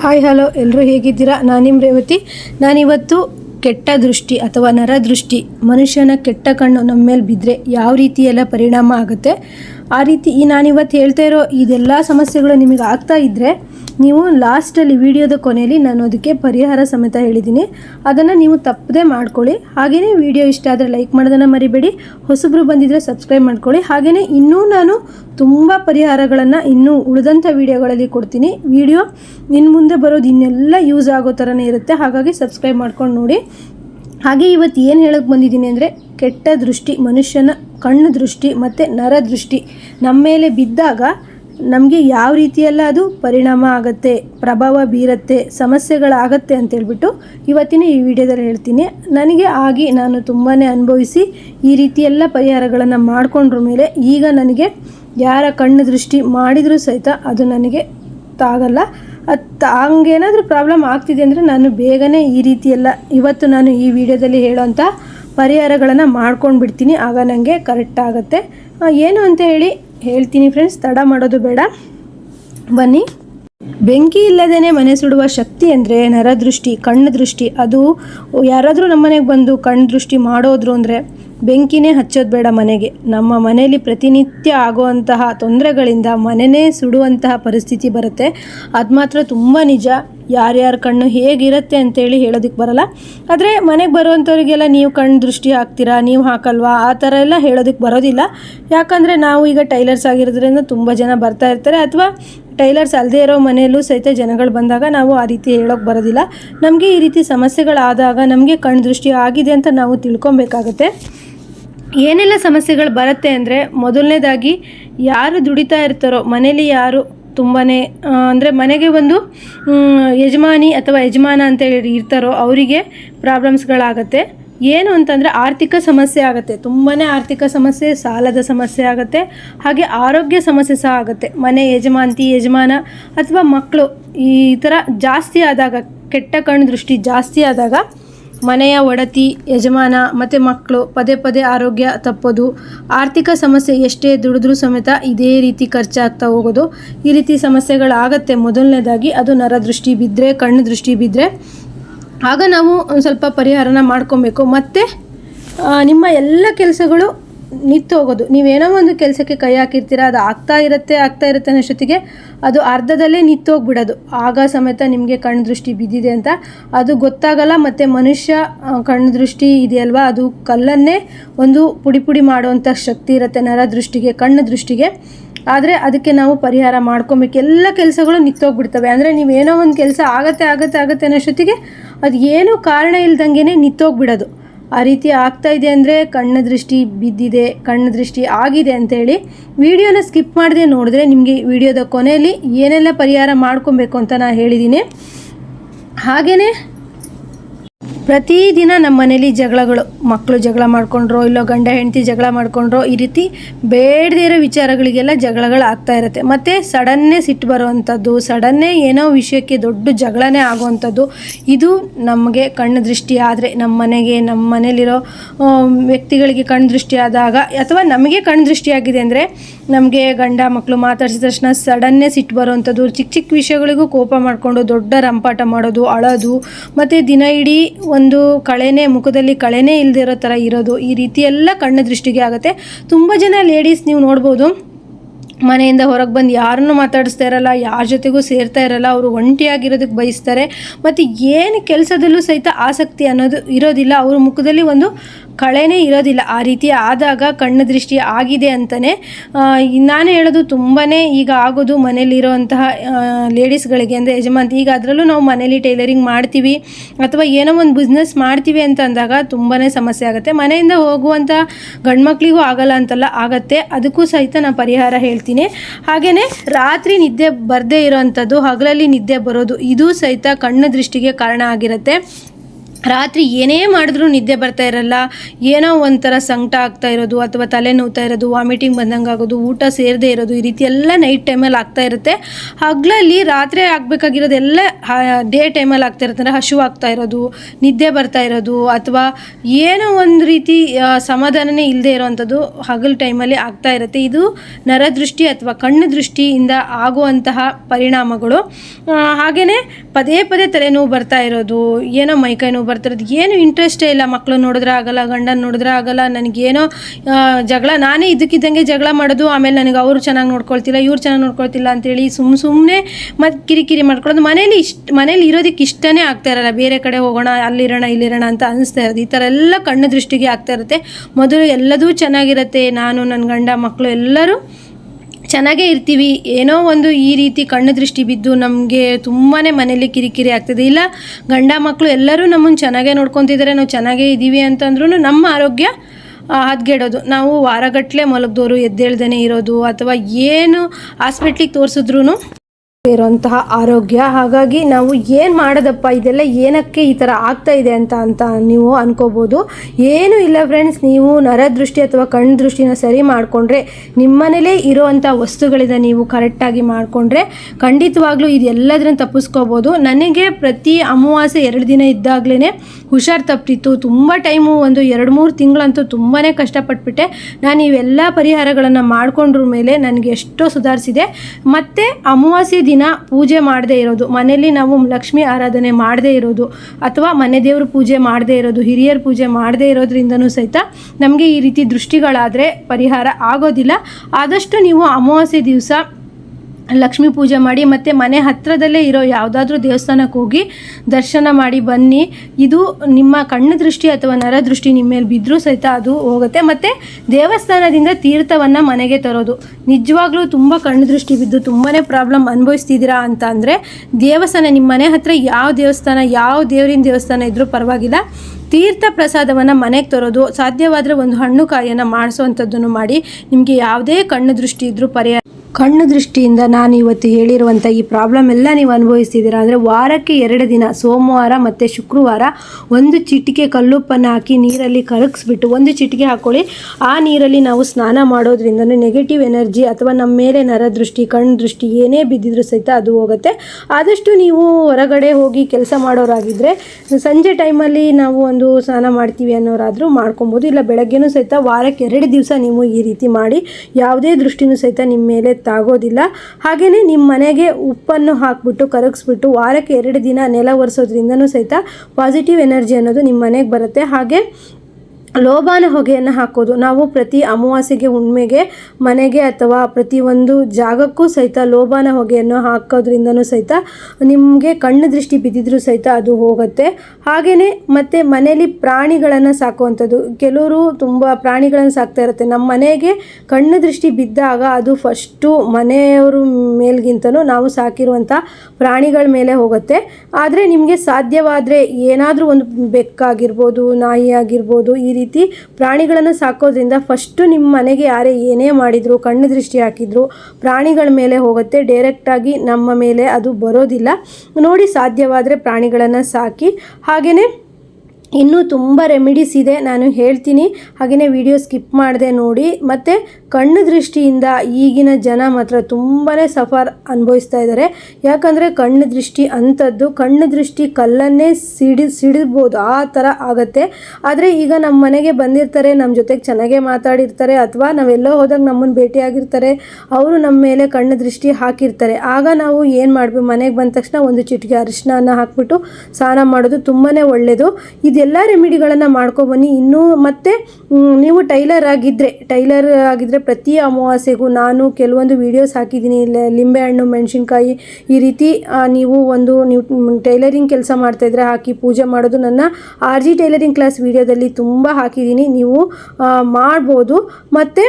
Hi hello ಎಲ್ಲರೂ ಹೇಗಿದ್ದೀರಾ? ನಾನು ನಿಮ್ಮ ರೇವತಿ. ನಾನಿವತ್ತು ಕೆಟ್ಟ ದೃಷ್ಟಿ ಅಥವಾ ನರದೃಷ್ಟಿ ಮನುಷ್ಯನ ಕೆಟ್ಟ ಕಣ್ಣು ನಮ್ಮ ಮೇಲೆ ಬಿದ್ದರೆ ಯಾವ ರೀತಿ ಎಲ್ಲ ಪರಿಣಾಮ ಆಗುತ್ತೆ? ಆ ರೀತಿ ಈ ನಾನಿವತ್ತು ಹೇಳ್ತಾ ಇರೋ ಇದೆಲ್ಲ ಸಮಸ್ಯೆಗಳು ನಿಮಗೆ ಆಗ್ತಾ ಇದ್ದರೆ ನೀವು ಲಾಸ್ಟಲ್ಲಿ ವಿಡಿಯೋದ ಕೊನೆಯಲ್ಲಿ ನಾನು ಅದಕ್ಕೆ ಪರಿಹಾರ ಸಮೇತ ಹೇಳಿದ್ದೀನಿ. ಅದನ್ನು ನೀವು ತಪ್ಪದೇ ಮಾಡ್ಕೊಳ್ಳಿ. ಹಾಗೆಯೇ ವಿಡಿಯೋ ಇಷ್ಟ ಆದರೆ ಲೈಕ್ ಮಾಡೋದನ್ನು ಮರಿಬೇಡಿ. ಹೊಸಬ್ರು ಬಂದಿದ್ದರೆ ಸಬ್ಸ್ಕ್ರೈಬ್ ಮಾಡ್ಕೊಳ್ಳಿ. ಹಾಗೆಯೇ ಇನ್ನೂ ನಾನು ತುಂಬ ಪರಿಹಾರಗಳನ್ನು ಇನ್ನೂ ಉಳಿದಂಥ ವಿಡಿಯೋಗಳಲ್ಲಿ ಕೊಡ್ತೀನಿ. ವಿಡಿಯೋ ಇನ್ನು ಮುಂದೆ ಬರೋದು ಇನ್ನೆಲ್ಲ ಯೂಸ್ ಆಗೋ ಥರನೇ ಇರುತ್ತೆ. ಹಾಗಾಗಿ ಸಬ್ಸ್ಕ್ರೈಬ್ ಮಾಡ್ಕೊಂಡು ನೋಡಿ. ಹಾಗೆ ಇವತ್ತು ಏನು ಹೇಳೋಕ್ಕೆ ಬಂದಿದ್ದೀನಿ ಅಂದರೆ ಕೆಟ್ಟ ದೃಷ್ಟಿ, ಮನುಷ್ಯನ ಕಣ್ಣು ದೃಷ್ಟಿ ಮತ್ತು ನರ ದೃಷ್ಟಿ ನಮ್ಮ ಮೇಲೆ ಬಿದ್ದಾಗ ನಮಗೆ ಯಾವ ರೀತಿಯೆಲ್ಲ ಅದು ಪರಿಣಾಮ ಆಗುತ್ತೆ, ಪ್ರಭಾವ ಬೀರತ್ತೆ, ಸಮಸ್ಯೆಗಳಾಗತ್ತೆ ಅಂತೇಳ್ಬಿಟ್ಟು ಇವತ್ತಿನ ಈ ವಿಡಿಯೋದಲ್ಲಿ ಹೇಳ್ತೀನಿ. ನನಗೆ ಆಗಿ ನಾನು ತುಂಬಾ ಅನುಭವಿಸಿ ಈ ರೀತಿಯೆಲ್ಲ ಪರಿಹಾರಗಳನ್ನು ಮಾಡಿಕೊಂಡ್ರ ಮೇಲೆ ಈಗ ನನಗೆ ಯಾರ ಕಣ್ಣು ದೃಷ್ಟಿ ಮಾಡಿದರೂ ಸಹಿತ ಅದು ನನಗೆ ತಾಗಲ್ಲ. ಅದು ಹಂಗೇನಾದರೂ ಪ್ರಾಬ್ಲಮ್ ಆಗ್ತಿದೆ ಅಂದರೆ ನಾನು ಬೇಗನೆ ಈ ರೀತಿಯೆಲ್ಲ ಇವತ್ತು ನಾನು ಈ ವಿಡಿಯೋದಲ್ಲಿ ಹೇಳೋಂಥ ಪರಿಹಾರಗಳನ್ನು ಮಾಡ್ಕೊಂಡು ಬಿಡ್ತೀನಿ ಆಗ ನನಗೆ ಕರೆಕ್ಟ್ ಆಗುತ್ತೆ. ಏನು ಅಂತ ಹೇಳಿ ಹೇಳ್ತೀನಿ ಫ್ರೆಂಡ್ಸ್ ತಡ ಮಾಡೋದು ಬೇಡ. ಬನ್ನಿ. ಬೆಂಕಿ ಇಲ್ಲದೇ ಮನೆ ಸುಡುವ ಶಕ್ತಿ ಅಂದರೆ ನರದೃಷ್ಟಿ ಕಣ್ಣು ದೃಷ್ಟಿ ಅದು ಯಾರಾದರೂ ನಮ್ಮ ಮನೆಗೆ ಬಂದು ಕಣ್ಣು ದೃಷ್ಟಿ ಮಾಡೋದ್ರು ಅಂದರೆ ಬೆಂಕಿನೇ ಹಚ್ಚೋದು ಬೇಡ ಮನೆಗೆ. ನಮ್ಮ ಮನೆಯಲ್ಲಿ ಪ್ರತಿನಿತ್ಯ ಆಗುವಂತಹ ತೊಂದರೆಗಳಿಂದ ಮನೆಯೇ ಸುಡುವಂತಹ ಪರಿಸ್ಥಿತಿ ಬರುತ್ತೆ. ಅದು ಮಾತ್ರ ತುಂಬ ನಿಜ. ಯಾರ್ಯಾರ ಕಣ್ಣು ಹೇಗಿರುತ್ತೆ ಅಂತೇಳಿ ಹೇಳೋದಕ್ಕೆ ಬರಲ್ಲ. ಆದರೆ ಮನೆಗೆ ಬರುವಂಥವ್ರಿಗೆಲ್ಲ ನೀವು ಕಣ್ಣು ದೃಷ್ಟಿ ಹಾಕ್ತೀರಾ, ನೀವು ಹಾಕಲ್ವಾ? ಆ ಥರ ಎಲ್ಲ ಹೇಳೋದಕ್ಕೆ ಬರೋದಿಲ್ಲ. ಯಾಕಂದರೆ ನಾವು ಈಗ ಟೈಲರ್ಸ್ ಆಗಿರೋದ್ರಿಂದ ತುಂಬ ಜನ ಬರ್ತಾ ಇರ್ತಾರೆ. ಅಥವಾ ಟೈಲರ್ಸ್ ಅಲ್ಲದೆ ಇರೋ ಮನೆಯಲ್ಲೂ ಸಹಿತ ಜನಗಳು ಬಂದಾಗ ನಾವು ಆ ರೀತಿ ಹೇಳೋಕ್ಕೆ ಬರೋದಿಲ್ಲ. ನಮಗೆ ಈ ರೀತಿ ಸಮಸ್ಯೆಗಳಾದಾಗ ನಮಗೆ ಕಣ್ಣು ದೃಷ್ಟಿ ಆಗಿದೆ ಅಂತ ನಾವು ತಿಳ್ಕೊಬೇಕಾಗತ್ತೆ. ಏನೆಲ್ಲ ಸಮಸ್ಯೆಗಳು ಬರುತ್ತೆ ಅಂದರೆ ಮೊದಲನೇದಾಗಿ ಯಾರು ದುಡಿತಾ ಇರ್ತಾರೋ ಮನೇಲಿ ಯಾರು ತುಂಬಾ ಅಂದರೆ ಮನೆಗೆ ಒಂದು ಯಜಮಾನಿ ಅಥವಾ ಯಜಮಾನ ಅಂತ ಇರ್ತಾರೋ ಅವರಿಗೆ ಪ್ರಾಬ್ಲಮ್ಸ್ಗಳಾಗತ್ತೆ. ಏನು ಅಂತಂದರೆ ಆರ್ಥಿಕ ಸಮಸ್ಯೆ ಆಗುತ್ತೆ. ತುಂಬಾ ಆರ್ಥಿಕ ಸಮಸ್ಯೆ, ಸಾಲದ ಸಮಸ್ಯೆ ಆಗುತ್ತೆ. ಹಾಗೆ ಆರೋಗ್ಯ ಸಮಸ್ಯೆ ಸಹ ಆಗುತ್ತೆ. ಮನೆ ಯಜಮಾಂತಿ ಯಜಮಾನ ಅಥವಾ ಮಕ್ಕಳು ಈ ಥರ ಜಾಸ್ತಿ ಆದಾಗ, ಕೆಟ್ಟ ಕಣ್ಣು ದೃಷ್ಟಿ ಜಾಸ್ತಿ ಆದಾಗ ಮನೆಯ ಒಡತಿ, ಯಜಮಾನ ಮತ್ತು ಮಕ್ಕಳು ಪದೇ ಪದೇ ಆರೋಗ್ಯ ತಪ್ಪೋದು, ಆರ್ಥಿಕ ಸಮಸ್ಯೆ ಎಷ್ಟೇ ದುಡಿದ್ರೂ ಸಮೇತ ಇದೇ ರೀತಿ ಖರ್ಚಾಗ್ತಾ ಹೋಗೋದು. ಈ ರೀತಿ ಸಮಸ್ಯೆಗಳಾಗತ್ತೆ. ಮೊದಲನೇದಾಗಿ ಅದು ನರದೃಷ್ಟಿ ಬಿದ್ದರೆ ಕಣ್ಣು ದೃಷ್ಟಿ ಬಿದ್ದರೆ ಆಗ ನಾವು ಒಂದು ಸ್ವಲ್ಪ ಪರಿಹಾರನ ಮಾಡ್ಕೊಬೇಕು. ಮತ್ತು ನಿಮ್ಮ ಎಲ್ಲ ಕೆಲಸಗಳು ನಿಂತು ಹೋಗೋದು. ನೀವೇನೋ ಒಂದು ಕೆಲಸಕ್ಕೆ ಕೈ ಹಾಕಿರ್ತೀರ, ಅದು ಆಗ್ತಾ ಇರುತ್ತೆ ಆಗ್ತಾ ಇರುತ್ತೆ ಅನ್ನೋಷ್ಟೊತ್ತಿಗೆ ಅದು ಅರ್ಧದಲ್ಲೇ ನಿಂತೋಗ್ಬಿಡೋದು ಆಗ ಸಮೇತ ನಿಮಗೆ ಕಣ್ಣು ದೃಷ್ಟಿ ಬಿದ್ದಿದೆ ಅಂತ. ಅದು ಗೊತ್ತಾಗಲ್ಲ, ಮತ್ತು ಮನುಷ್ಯ ಕಣ್ಣು ದೃಷ್ಟಿ ಇದೆಯಲ್ವಾ? ಅದು ಕಲ್ಲನ್ನೇ ಒಂದು ಪುಡಿ ಪುಡಿ ಮಾಡುವಂಥ ಶಕ್ತಿ ಇರುತ್ತೆ ನರ ದೃಷ್ಟಿಗೆ, ಕಣ್ಣು ದೃಷ್ಟಿಗೆ. ಆದರೆ ಅದಕ್ಕೆ ನಾವು ಪರಿಹಾರ ಮಾಡ್ಕೊಬೇಕು. ಎಲ್ಲ ಕೆಲಸಗಳು ನಿಂತೋಗ್ಬಿಡ್ತವೆ ಅಂದರೆ ನೀವೇನೋ ಒಂದು ಕೆಲಸ ಆಗತ್ತೆ ಆಗತ್ತೆ ಆಗತ್ತೆ ಅನ್ನೋಷ್ಟೊತ್ತಿಗೆ ಅದು ಏನೂ ಕಾರಣ ಇಲ್ದಂಗೆ ನಿಂತೋಗ್ಬಿಡೋದು ಆ ರೀತಿ ಆಗ್ತಾ ಇದೆ ಅಂದರೆ ಕಣ್ಣು ದೃಷ್ಟಿ ಬಿದ್ದಿದೆ, ಕಣ್ಣು ದೃಷ್ಟಿ ಆಗಿದೆ ಅಂತೇಳಿ ವಿಡಿಯೋನ ಸ್ಕಿಪ್ ಮಾಡದೆ ನೋಡಿದ್ರೆ ನಿಮಗೆ ವಿಡಿಯೋದ ಕೊನೆಯಲ್ಲಿ ಏನೆಲ್ಲ ಪರಿಹಾರ ಮಾಡ್ಕೊಬೇಕು ಅಂತ ನಾನು ಹೇಳಿದ್ದೀನಿ ಹಾಗೆಯೇ ಪ್ರತಿದಿನ ನಮ್ಮ ಮನೇಲಿ ಜಗಳಗಳು ಮಕ್ಕಳು ಜಗಳ ಮಾಡ್ಕೊಂಡ್ರೋ, ಇಲ್ಲೋ ಗಂಡ ಹೆಂಡತಿ ಜಗಳ ಮಾಡ್ಕೊಂಡ್ರೋ, ಈ ರೀತಿ ಬೇಡದೇ ಇರೋ ವಿಚಾರಗಳಿಗೆಲ್ಲ ಜಗಳಗಳು ಆಗ್ತಾ ಇರುತ್ತೆ. ಮತ್ತು ಸಡನ್ನೇ ಸಿಟ್ಟು ಬರುವಂಥದ್ದು, ಸಡನ್ನೇ ಏನೋ ವಿಷಯಕ್ಕೆ ದೊಡ್ಡ ಜಗಳನೇ ಆಗುವಂಥದ್ದು, ಇದು ನಮಗೆ ಕಣ್ಣು ದೃಷ್ಟಿ ಆದರೆ ನಮ್ಮ ಮನೆಗೆ, ನಮ್ಮ ಮನೇಲಿರೋ ವ್ಯಕ್ತಿಗಳಿಗೆ ಕಣ್ಣು ದೃಷ್ಟಿ ಆದಾಗ ಅಥವಾ ನಮಗೆ ಕಣ್ಣು ದೃಷ್ಟಿಯಾಗಿದೆ ಅಂದರೆ ನಮಗೆ ಗಂಡ ಮಕ್ಕಳು ಮಾತಾಡಿಸಿದ ತಕ್ಷಣ ಸಡನ್ನೇ ಸಿಟ್ಟು ಬರುವಂಥದ್ದು, ಚಿಕ್ಕ ಚಿಕ್ಕ ವಿಷಯಗಳಿಗೂ ಕೋಪ ಮಾಡಿಕೊಂಡು ದೊಡ್ಡ ರಂಪಾಟ ಮಾಡೋದು, ಅಳೋದು, ಮತ್ತು ದಿನ ಇಡೀ ಒಂದು ಕಳೆನೇ, ಮುಖದಲ್ಲಿ ಕಳೆನೇ ಇಲ್ಲದಿರೋ ಥರ ಇರೋದು, ಈ ರೀತಿ ಎಲ್ಲ ಕಣ್ಣು ದೃಷ್ಟಿಗೆ ಆಗುತ್ತೆ. ತುಂಬ ಜನ ಲೇಡೀಸ್ ನೀವು ನೋಡ್ಬೋದು, ಮನೆಯಿಂದ ಹೊರಗೆ ಬಂದು ಯಾರನ್ನೂ ಮಾತಾಡಿಸ್ತಾ ಇರಲ್ಲ, ಯಾರ ಜೊತೆಗೂ ಸೇರ್ತಾ ಇರಲ್ಲ, ಅವರು ಒಂಟಿಯಾಗಿರೋದಕ್ಕೆ ಬಯಸ್ತಾರೆ, ಮತ್ತು ಏನು ಕೆಲಸದಲ್ಲೂ ಸಹಿತ ಆಸಕ್ತಿ ಅನ್ನೋದು ಇರೋದಿಲ್ಲ, ಅವ್ರ ಮುಖದಲ್ಲಿ ಒಂದು ಕಳೆನೇ ಇರೋದಿಲ್ಲ. ಆ ರೀತಿ ಆದಾಗ ಕಣ್ಣು ದೃಷ್ಟಿ ಆಗಿದೆ ಅಂತಲೇ ನಾನು ಹೇಳೋದು ತುಂಬಾ ಈಗ ಆಗೋದು ಮನೇಲಿರೋವಂತಹ ಲೇಡೀಸ್ಗಳಿಗೆ ಅಂದರೆ ಯಜಮಾಂತಿ ಈಗ ಅದರಲ್ಲೂ ನಾವು ಮನೇಲಿ ಟೈಲರಿಂಗ್ ಮಾಡ್ತೀವಿ ಅಥವಾ ಏನೋ ಒಂದು ಬಿಸ್ನೆಸ್ ಮಾಡ್ತೀವಿ ಅಂತ ಅಂದಾಗ ತುಂಬಾ ಸಮಸ್ಯೆ ಆಗುತ್ತೆ. ಮನೆಯಿಂದ ಹೋಗುವಂಥ ಗಂಡ್ಮಕ್ಳಿಗೂ ಆಗಲ್ಲ ಅಂತಲ್ಲ, ಆಗತ್ತೆ. ಅದಕ್ಕೂ ಸಹಿತ ನಾನು ಪರಿಹಾರ ಹೇಳ್ತೀನಿ. ಹಾಗೆಯೇ ರಾತ್ರಿ ನಿದ್ದೆ ಬರದೇ ಇರೋವಂಥದ್ದು ಹಗಲಲ್ಲಿ ನಿದ್ದೆ ಬರೋದು, ಇದು ಸಹಿತ ಕಣ್ಣು ದೃಷ್ಟಿಗೆ ಕಾರಣ ಆಗಿರುತ್ತೆ. ರಾತ್ರಿ ಏನೇ ಮಾಡಿದ್ರೂ ನಿದ್ದೆ ಬರ್ತಾ ಇರಲ್ಲ. ಏನೋ ಒಂಥರ ಸಂಕಟ ಆಗ್ತಾ ಇರೋದು, ಅಥವಾ ತಲೆ ನೋವ್ತಾ ಇರೋದು, ವಾಮಿಟಿಂಗ್ ಬಂದಂಗೆ ಆಗೋದು, ಊಟ ಸೇರದೆ ಇರೋದು, ಈ ರೀತಿ ಎಲ್ಲ ನೈಟ್ ಟೈಮಲ್ಲಿ ಆಗ್ತಾ ಇರುತ್ತೆ. ಹಗಲಲ್ಲಿ ರಾತ್ರಿ ಆಗಬೇಕಾಗಿರೋದೆಲ್ಲ ಡೇ ಟೈಮಲ್ಲಿ ಆಗ್ತಾ ಇರುತ್ತೆ. ಅಂದರೆ ಹಶು ಆಗ್ತಾ ಇರೋದು, ನಿದ್ದೆ ಬರ್ತಾ ಇರೋದು, ಅಥವಾ ಏನೋ ಒಂದು ರೀತಿ ಸಮಾಧಾನನೇ ಇಲ್ಲದೆ ಇರೋವಂಥದ್ದು ಹಗಲು ಟೈಮಲ್ಲಿ ಆಗ್ತಾ ಇರುತ್ತೆ. ಇದು ನರದೃಷ್ಟಿ ಅಥವಾ ಕಣ್ಣು ದೃಷ್ಟಿಯಿಂದ ಆಗುವಂತಹ ಪರಿಣಾಮಗಳು. ಹಾಗೆಯೇ ಪದೇ ಪದೇ ತಲೆನೋವು ಬರ್ತಾ ಇರೋದು, ಏನೋ ಮೈಕೈ ನೋವು ಬರ್ತಾ ಇರೋದು ಏನು ಇಂಟ್ರೆಸ್ಟೇ ಇಲ್ಲ. ಮಕ್ಕಳು ನೋಡಿದ್ರೆ ಆಗಲ್ಲ, ಗಂಡನ ನೋಡಿದ್ರೆ ಆಗಲ್ಲ. ನನಗೇನೋ ಜಗಳ, ನಾನೇ ಇದಕ್ಕಿದ್ದಂಗೆ ಜಗಳ ಮಾಡೋದು, ಆಮೇಲೆ ನನಗೆ ಅವರು ಚೆನ್ನಾಗಿ ನೋಡ್ಕೊಳ್ತಿಲ್ಲ, ಇವ್ರು ಚೆನ್ನಾಗಿ ನೋಡ್ಕೊಳ್ತಿಲ್ಲ ಅಂತೇಳಿ ಸುಮ್ಮ ಸುಮ್ಮನೆ ಮತ್ತು ಕಿರಿಕಿರಿ ಮಾಡ್ಕೊಳ್ಳೋದು ಮನೇಲಿ ಇಷ್ಟ, ಮನೇಲಿ ಇರೋದಕ್ಕೆ ಇಷ್ಟನೇ ಆಗ್ತಾ ಇರಲ್ಲ. ಬೇರೆ ಕಡೆ ಹೋಗೋಣ, ಅಲ್ಲಿರೋಣ, ಇಲ್ಲಿರೋಣ ಅಂತ ಅನಿಸ್ತಾ ಇರೋದು. ಈ ಥರ ಎಲ್ಲ ಕಣ್ಣು ದೃಷ್ಟಿಗೆ ಆಗ್ತಾ ಇರುತ್ತೆ. ಮೊದಲು ಎಲ್ಲದೂ ಚೆನ್ನಾಗಿರುತ್ತೆ. ನಾನು ನನ್ನ ಗಂಡ ಮಕ್ಕಳು ಎಲ್ಲರೂ ಚೆನ್ನಾಗೇ ಇರ್ತೀವಿ. ಏನೋ ಒಂದು ಈ ರೀತಿ ಕಣ್ಣು ದೃಷ್ಟಿ ಬಿದ್ದು ನಮಗೆ ತುಂಬಾ ಮನೇಲಿ ಕಿರಿಕಿರಿ ಆಗ್ತದೆ. ಇಲ್ಲ, ಗಂಡ ಮಕ್ಕಳು ಎಲ್ಲರೂ ನಮ್ಮನ್ನು ಚೆನ್ನಾಗೇ ನೋಡ್ಕೊತಿದ್ದಾರೆ ನಾವು ಚೆನ್ನಾಗೇ ಇದ್ದೀವಿ ಅಂತಂದ್ರೂ ನಮ್ಮ ಆರೋಗ್ಯ ಹದಗೆಡೋದು. ನಾವು ವಾರಗಟ್ಟಲೆ ಮಲಗ್ದೋರು ಎದ್ದೇಳ್ದೇ ಇರೋದು ಅಥವಾ ಏನು ಹಾಸ್ಪಿಟ್ಲಿಗೆ ತೋರಿಸಿದ್ರು ಇರೋಂತಹ ಆರೋಗ್ಯ. ಹಾಗಾಗಿ ನಾವು ಏನು ಮಾಡೋದಪ್ಪ, ಇದೆಲ್ಲ ಏನಕ್ಕೆ ಈ ಥರ ಆಗ್ತಾ ಇದೆ ಅಂತ ಅಂತ ನೀವು ಅನ್ಕೋಬೋದು. ಏನೂ ಇಲ್ಲ ಫ್ರೆಂಡ್ಸ್ ನೀವು ನರದೃಷ್ಟಿ ಅಥವಾ ಕಣ್ಣು ದೃಷ್ಟಿನ ಸರಿ ಮಾಡಿಕೊಂಡ್ರೆ, ನಿಮ್ಮನೇಲೇ ಇರೋವಂಥ ವಸ್ತುಗಳಿಂದ ನೀವು ಕರೆಕ್ಟಾಗಿ ಮಾಡಿಕೊಂಡ್ರೆ, ಖಂಡಿತವಾಗ್ಲೂ ಇದೆಲ್ಲದ್ರನ್ನ ತಪ್ಪಿಸ್ಕೋಬೋದು. ನನಗೆ ಪ್ರತಿ ಅಮಾವಾಸ್ಯೆ ಎರಡು ದಿನ ಇದ್ದಾಗಲೇ ಹುಷಾರು ತಪ್ಪಿತ್ತು. ತುಂಬ ಟೈಮು ಒಂದು ಎರಡು ಮೂರು ತಿಂಗಳಂತೂ ತುಂಬಾ ಕಷ್ಟಪಟ್ಬಿಟ್ಟೆ. ನಾನು ಇವೆಲ್ಲ ಪರಿಹಾರಗಳನ್ನು ಮಾಡಿಕೊಂಡ್ರ ಮೇಲೆ ನನಗೆ ಎಷ್ಟೋ ಸುಧಾರಿಸಿದೆ. ಮತ್ತು ಅಮಾವಾಸ್ಯೆ ದಿನ ಪೂಜೆ ಮಾಡದೇ ಇರೋದು. ಮನೆಯಲ್ಲಿ ನಾವು ಲಕ್ಷ್ಮಿ ಆರಾಧನೆ ಮಾಡದೇ ಇರೋದು. ಅಥವಾ ಮನೆ ದೇವ್ರ ಪೂಜೆ ಮಾಡದೇ ಇರೋದು, ಹಿರಿಯರ ಪೂಜೆ ಮಾಡದೇ ಇರೋದ್ರಿಂದನೂ ಸಹಿತ ನಮಗೆ ಈ ರೀತಿ ದೃಷ್ಟಿಗಳಾದರೆ ಪರಿಹಾರ ಆಗೋದಿಲ್ಲ. ಆದಷ್ಟು ನೀವು ಅಮಾವಾಸ್ಯೆ ದಿವಸ ಲಕ್ಷ್ಮೀ ಪೂಜೆ ಮಾಡಿ, ಮತ್ತು ಮನೆ ಹತ್ತಿರದಲ್ಲೇ ಇರೋ ಯಾವುದಾದ್ರೂ ದೇವಸ್ಥಾನಕ್ಕೆ ಹೋಗಿ ದರ್ಶನ ಮಾಡಿ ಬನ್ನಿ. ಇದು ನಿಮ್ಮ ಕಣ್ಣು ದೃಷ್ಟಿ ಅಥವಾ ನರದೃಷ್ಟಿ ನಿಮ್ಮ ಮೇಲೆ ಬಿದ್ದರೂ ಸಹಿತ ಅದು ಹೋಗುತ್ತೆ. ಮತ್ತು ದೇವಸ್ಥಾನದಿಂದ ತೀರ್ಥವನ್ನು ಮನೆಗೆ ತರೋದು. ನಿಜವಾಗ್ಲೂ ತುಂಬ ಕಣ್ಣು ದೃಷ್ಟಿ ಬಿದ್ದು ತುಂಬಾ ಪ್ರಾಬ್ಲಮ್ ಅನುಭವಿಸ್ತಿದ್ದೀರಾ ಅಂತ ಅಂದರೆ, ದೇವಸ್ಥಾನ ನಿಮ್ಮ ಮನೆ ಹತ್ತಿರ ಯಾವ ದೇವಸ್ಥಾನ, ಯಾವ ದೇವರಿನ ದೇವಸ್ಥಾನ ಇದ್ದರೂ ಪರವಾಗಿಲ್ಲ. ತೀರ್ಥ ಪ್ರಸಾದವನ್ನು ಮನೆಗೆ ತರೋದು, ಸಾಧ್ಯವಾದರೆ ಒಂದು ಹಣ್ಣು ಕಾಯಿಯನ್ನು ಮಾಡಿಸುವಂಥದ್ದನ್ನು ಮಾಡಿ, ನಿಮಗೆ ಯಾವುದೇ ಕಣ್ಣು ದೃಷ್ಟಿ ಇದ್ದರೂ ಪರಿಹಾರ ಕಣ್ಣು ದೃಷ್ಟಿಯಿಂದ ನಾನು ಇವತ್ತು ಹೇಳಿರುವಂಥ ಈ ಪ್ರಾಬ್ಲಮ್ ಎಲ್ಲ ನೀವು ಅನುಭವಿಸ್ತಿದ್ದೀರಾ? ಅಂದರೆ ವಾರಕ್ಕೆ ಎರಡು ದಿನ, ಸೋಮವಾರ ಮತ್ತು ಶುಕ್ರವಾರ ಒಂದು ಚಿಟಿಕೆ ಕಲ್ಲುಪ್ಪನ್ನು ಹಾಕಿ ನೀರಲ್ಲಿ ಕರಗಿಸ್ಬಿಟ್ಟು ಒಂದು ಚಿಟಿಕೆ ಹಾಕ್ಕೊಳ್ಳಿ ಆ ನೀರಲ್ಲಿ ನಾವು ಸ್ನಾನ ಮಾಡೋದ್ರಿಂದ ನೆಗೆಟಿವ್ ಎನರ್ಜಿ ಅಥವಾ ನಮ್ಮ ಮೇಲೆ ನರದೃಷ್ಟಿ ಕಣ್ಣು ದೃಷ್ಟಿ ಏನೇ ಬಿದ್ದಿದ್ರು ಸಹಿತ ಅದು ಹೋಗುತ್ತೆ. ಆದಷ್ಟು ನೀವು ಹೊರಗಡೆ ಹೋಗಿ ಕೆಲಸ ಮಾಡೋರಾಗಿದ್ದರೆ ಸಂಜೆ ಟೈಮಲ್ಲಿ ನಾವು ಒಂದು ಸ್ನಾನ ಮಾಡ್ತೀವಿ ಅನ್ನೋರಾದರೂ ಮಾಡ್ಕೊಬೋದು. ಇಲ್ಲ, ಬೆಳಗ್ಗೆನೂ ಸಹಿತ ವಾರಕ್ಕೆ ಎರಡು ದಿವಸ ನೀವು ಈ ರೀತಿ ಮಾಡಿ, ಯಾವುದೇ ದೃಷ್ಟಿನೂ ಸಹಿತ ನಿಮ್ಮ ಮೇಲೆ ತಾಗೋದಿಲ್ಲ ಹಾಗೆಯೇ ನಿಮ್ಮ ಮನೆಗೆ ಉಪ್ಪನ್ನು ಹಾಕ್ಬಿಟ್ಟು, ಕರಗಿಸ್ಬಿಟ್ಟು ವಾರಕ್ಕೆ ಎರಡು ದಿನ ನೆಲ ಒರೆಸೋದ್ರಿಂದನೂ ಸಹಿತ ಪಾಸಿಟಿವ್ ಎನರ್ಜಿ ಅನ್ನೋದು ನಿಮ್ಮ ಮನೆಗೆ ಬರುತ್ತೆ. ಹಾಗೆ ಲೋಬಾನ ಹೊಗೆಯನ್ನು ಹಾಕೋದು. ನಾವು ಪ್ರತಿ ಅಮಾವಾಸ್ಯೆಗೆ ಹುಣ್ಣಿಮೆಗೆ ಮನೆಗೆ ಅಥವಾ ಪ್ರತಿಯೊಂದು ಜಾಗಕ್ಕೂ ಸಹಿತ ಲೋಬಾನ ಹೊಗೆಯನ್ನು ಹಾಕೋದ್ರಿಂದನೂ ಸಹಿತ ನಿಮಗೆ ಕಣ್ಣು ದೃಷ್ಟಿ ಬಿದ್ದಿದ್ರೂ ಸಹಿತ ಅದು ಹೋಗುತ್ತೆ. ಹಾಗೆಯೇ ಮತ್ತು ಮನೆಯಲ್ಲಿ ಪ್ರಾಣಿಗಳನ್ನು ಸಾಕುವಂಥದ್ದು. ಕೆಲವರು ತುಂಬ ಪ್ರಾಣಿಗಳನ್ನು ಸಾಕ್ತಾ ಇರುತ್ತೆ. ನಮ್ಮ ಮನೆಗೆ ಕಣ್ಣು ದೃಷ್ಟಿ ಬಿದ್ದಾಗ ಅದು ಫಸ್ಟು ಮನೆಯವರು ಮೇಲ್ಗಿಂತಲೂ ನಾವು ಸಾಕಿರುವಂಥ ಪ್ರಾಣಿಗಳ ಮೇಲೆ ಹೋಗುತ್ತೆ. ಆದರೆ ನಿಮಗೆ ಸಾಧ್ಯವಾದರೆ ಏನಾದರೂ ಒಂದು ಬೆಕ್ಕಾಗಿರ್ಬೋದು ನಾಯಿ ಆಗಿರ್ಬೋದು ಈ ರೀತಿ ಪ್ರಾಣಿಗಳನ್ನು ಸಾಕೋದ್ರಿಂದ ಫಸ್ಟು ನಿಮ್ಮ ಮನೆಗೆ ಯಾರೇ ಏನೇ ಮಾಡಿದ್ರು, ಕಣ್ಣು ದೃಷ್ಟಿ ಹಾಕಿದ್ರು, ಪ್ರಾಣಿಗಳ ಮೇಲೆ ಹೋಗುತ್ತೆ. ಡೈರೆಕ್ಟಾಗಿ ನಮ್ಮ ಮೇಲೆ ಅದು ಬರೋದಿಲ್ಲ. ನೋಡಿ ಸಾಧ್ಯವಾದರೆ ಪ್ರಾಣಿಗಳನ್ನು ಸಾಕಿ. ಹಾಗೆಯೇ ಇನ್ನೂ ತುಂಬ ರೆಮಿಡೀಸ್ ಇದೆ. ನಾನು ಹೇಳ್ತೀನಿ. ಹಾಗೆಯೇ ವಿಡಿಯೋ ಸ್ಕಿಪ್ ಮಾಡಿದೆ ನೋಡಿ. ಮತ್ತು ಕಣ್ಣು ದೃಷ್ಟಿಯಿಂದ ಈಗಿನ ಜನ ಮಾತ್ರ ತುಂಬಾ ಸಫರ್ ಅನುಭವಿಸ್ತಾ ಇದ್ದಾರೆ. ಯಾಕಂದರೆ ಕಣ್ಣು ದೃಷ್ಟಿ ಅಂಥದ್ದು, ಕಣ್ಣು ದೃಷ್ಟಿ ಕಲ್ಲನ್ನೇ ಸಿಡಿ, ಸಿಡಿಬೋದು, ಆ ಥರ ಆಗುತ್ತೆ. ಆದರೆ ಈಗ ನಮ್ಮ ಮನೆಗೆ ಬಂದಿರ್ತಾರೆ, ನಮ್ಮ ಜೊತೆಗೆ ಚೆನ್ನಾಗೇ ಮಾತಾಡಿರ್ತಾರೆ, ಅಥವಾ ನಾವೆಲ್ಲೋ ಹೋದಾಗ ನಮ್ಮನ್ನು ಭೇಟಿಯಾಗಿರ್ತಾರೆ, ಅವರು ನಮ್ಮ ಮೇಲೆ ಕಣ್ಣು ದೃಷ್ಟಿ ಹಾಕಿರ್ತಾರೆ. ಆಗ ನಾವು ಏನು ಮಾಡಬೇಕು ಮನೆಗೆ ಬಂದ ತಕ್ಷಣ ಒಂದು ಚಿಟಿಕೆ ಅರಿಶಿನ ಹಾಕ್ಬಿಟ್ಟು ಸ್ನಾನ ಮಾಡೋದು ತುಂಬಾ ಒಳ್ಳೆಯದು ಇದೆಲ್ಲ ರೆಮಿಡಿಗಳನ್ನು ಮಾಡ್ಕೊಬನ್ನಿ ಇನ್ನೂ ಮತ್ತು ನೀವು ಟೈಲರ್ ಆಗಿದ್ದರೆ ಟೈಲರ್ ಆಗಿದ್ದರೆ ಪ್ರತಿ ಅಮಾವಾಸ್ಯೆಗೂ ನಾನು ಕೆಲವೊಂದು ವೀಡಿಯೋಸ್ ಹಾಕಿದ್ದೀನಿ. ಲಿಂಬೆಹಣ್ಣು ಮೆಣಸಿನ್ಕಾಯಿ, ಈ ರೀತಿ ನೀವು ಒಂದು ನೀವು ಟೈಲರಿಂಗ್ ಕೆಲಸ ಮಾಡ್ತಾಯಿದ್ರೆ ಹಾಕಿ ಪೂಜೆ ಮಾಡೋದು ನನ್ನ ಆರ್ ಜಿ ಟೈಲರಿಂಗ್ ಕ್ಲಾಸ್ ವೀಡಿಯೋದಲ್ಲಿ ತುಂಬ ಹಾಕಿದ್ದೀನಿ. ನೀವು ಮಾಡ್ಬೋದು. ಮತ್ತು,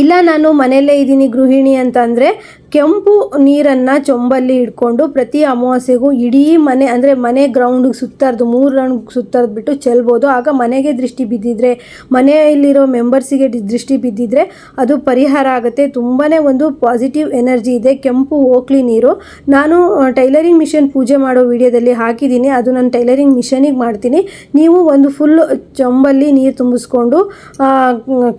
ಇಲ್ಲ, ನಾನು ಮನೆಯಲ್ಲೇ ಇದ್ದೀನಿ ಗೃಹಿಣಿ ಅಂತ ಅಂದರೆ ಕೆಂಪು ನೀರನ್ನು ಚೊಂಬಲ್ಲಿ ಇಟ್ಕೊಂಡು ಪ್ರತಿ ಅಮಾವಾಸ್ಯೆಗೂ ಇಡೀ ಮನೆ, ಅಂದರೆ ಮನೆ ಗ್ರೌಂಡಿಗೆ ಸುತ್ತರ್ದು, ಮೂರು ರೌಂಡ್ ಸುತ್ತರ್ದು ಬಿಟ್ಟು ಚೆಲ್ಬೋದು. ಆಗ ಮನೆಗೆ ದೃಷ್ಟಿ ಬಿದ್ದಿದ್ರೆ, ಮನೆಯಲ್ಲಿರೋ ಮೆಂಬರ್ಸಿಗೆ ದೃಷ್ಟಿ ಬಿದ್ದಿದ್ರೆ ಅದು ಪರಿಹಾರ ಆಗುತ್ತೆ. ತುಂಬಾ ಒಂದು ಪಾಸಿಟಿವ್ ಎನರ್ಜಿ ಇದೆ ಕೆಂಪು ಓಕ್ಲಿ ನೀರು. ನಾನು ಟೈಲರಿಂಗ್ ಮಿಷನ್ ಪೂಜೆ ಮಾಡೋ ವಿಡಿಯೋದಲ್ಲಿ ಹಾಕಿದ್ದೀನಿ. ಅದು ನಾನು ಟೈಲರಿಂಗ್ ಮಿಷನಿಗೆ ಮಾಡ್ತೀನಿ. ನೀವು ಒಂದು ಫುಲ್ ಚೊಂಬಲ್ಲಿ ನೀರು ತುಂಬಿಸ್ಕೊಂಡು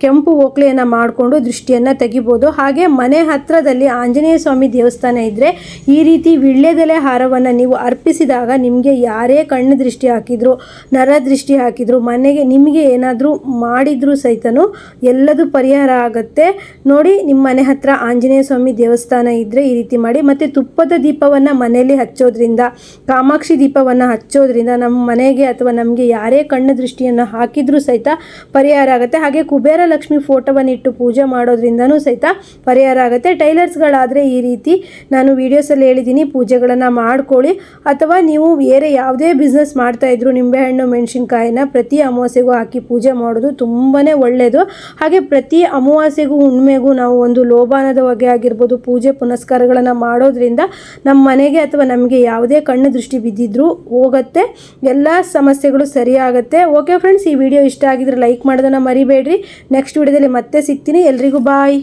ಕೆಂಪು ಓಕ್ಲಿಯನ್ನು ಮಾಡಿಕೊಂಡು ದೃಷ್ಟಿಯನ್ನು ತೆಗಿಬೋದು. ಹಾಗೆ ಮನೆ ಹತ್ತಿರದಲ್ಲಿ ಆಂಜನೇಯ ಸ್ವಾಮಿ ದೇವಸ್ಥಾನ ಇದ್ದರೆ ಈ ರೀತಿ ವಿಳ್ಯದೆಲೆ ಹಾರವನ್ನು ನೀವು ಅರ್ಪಿಸಿದಾಗ ನಿಮಗೆ ಯಾರೇ ಕಣ್ಣು ದೃಷ್ಟಿ ಹಾಕಿದ್ರು, ನರ ದೃಷ್ಟಿ ಹಾಕಿದ್ರು, ಮನೆಗೆ ನಿಮಗೆ ಏನಾದರೂ ಮಾಡಿದ್ರು ಸಹಿತನೂ ಎಲ್ಲದೂ ಪರಿಹಾರ ಆಗುತ್ತೆ. ನೋಡಿ ನಿಮ್ಮ ಮನೆ ಹತ್ರ ಆಂಜನೇಯ ಸ್ವಾಮಿ ದೇವಸ್ಥಾನ ಇದ್ದರೆ ಈ ರೀತಿ ಮಾಡಿ. ಮತ್ತು ತುಪ್ಪದ ದೀಪವನ್ನು ಮನೆಯಲ್ಲಿ ಹಚ್ಚೋದ್ರಿಂದ, ಕಾಮಾಕ್ಷಿ ದೀಪವನ್ನು ಹಚ್ಚೋದ್ರಿಂದ ನಮ್ಮ ಮನೆಗೆ ಅಥವಾ ನಮಗೆ ಯಾರೇ ಕಣ್ಣು ದೃಷ್ಟಿಯನ್ನು ಹಾಕಿದ್ರೂ ಸಹಿತ ಪರಿಹಾರ ಆಗುತ್ತೆ. ಹಾಗೆ ಕುಬೇರ ಲಕ್ಷ್ಮಿ ಫೋಟೋವನ್ನು ಇಟ್ಟು ಪೂಜೆ ಮಾಡೋದ್ರಿಂದನೂ ಸಹಿತ ಪರಿಹಾರ ಆಗುತ್ತೆ. ಟೈಲರ್ಸ್ಗಳಾದರೆ ಈ ರೀತಿ ನಾನು ವೀಡಿಯೋಸಲ್ಲಿ ಹೇಳಿದ್ದೀನಿ ಪೂಜೆಗಳನ್ನು ಮಾಡ್ಕೊಳ್ಳಿ. ಅಥವಾ ನೀವು ಬೇರೆ ಯಾವುದೇ ಬಿಸ್ನೆಸ್ ಮಾಡ್ತಾ ಇದ್ರು ನಿಂಬೆಹಣ್ಣು ಮೆಣಸಿನ್ಕಾಯಿನ ಪ್ರತಿ ಅಮಾವಾಸ್ಯೆಗೂ ಹಾಕಿ ಪೂಜೆ ಮಾಡೋದು ತುಂಬಾ ಒಳ್ಳೆಯದು ಹಾಗೆ ಪ್ರತಿ ಅಮಾವಾಸ್ಯೆಗೂ ಹುಣ್ಣಿಮೆಗೂ ನಾವು ಒಂದು ಲೋಬಾನದ ಹೊಗೆ ಆಗಿರ್ಬೋದು, ಪೂಜೆ ಪುನಸ್ಕಾರಗಳನ್ನು ಮಾಡೋದ್ರಿಂದ ನಮ್ಮ ಮನೆಗೆ ಅಥವಾ ನಮಗೆ ಯಾವುದೇ ಕಣ್ಣು ದೃಷ್ಟಿ ಬಿದ್ದಿದ್ರು ಹೋಗುತ್ತೆ, ಎಲ್ಲ ಸಮಸ್ಯೆಗಳು ಸರಿಯಾಗುತ್ತೆ. ಓಕೆ ಫ್ರೆಂಡ್ಸ್ ಈ ವಿಡಿಯೋ ಇಷ್ಟ ಆಗಿದ್ರೆ ಲೈಕ್ ಮಾಡೋದನ್ನು ಮರಿಬೇಡ್ರಿ. ನೆಕ್ಸ್ಟ್ ವಿಡಿಯೋದಲ್ಲಿ ಮತ್ತೆ ಸಿಗ್ತೀನಿ. ಎಲ್ರಿಗೂ ಬಾಯ್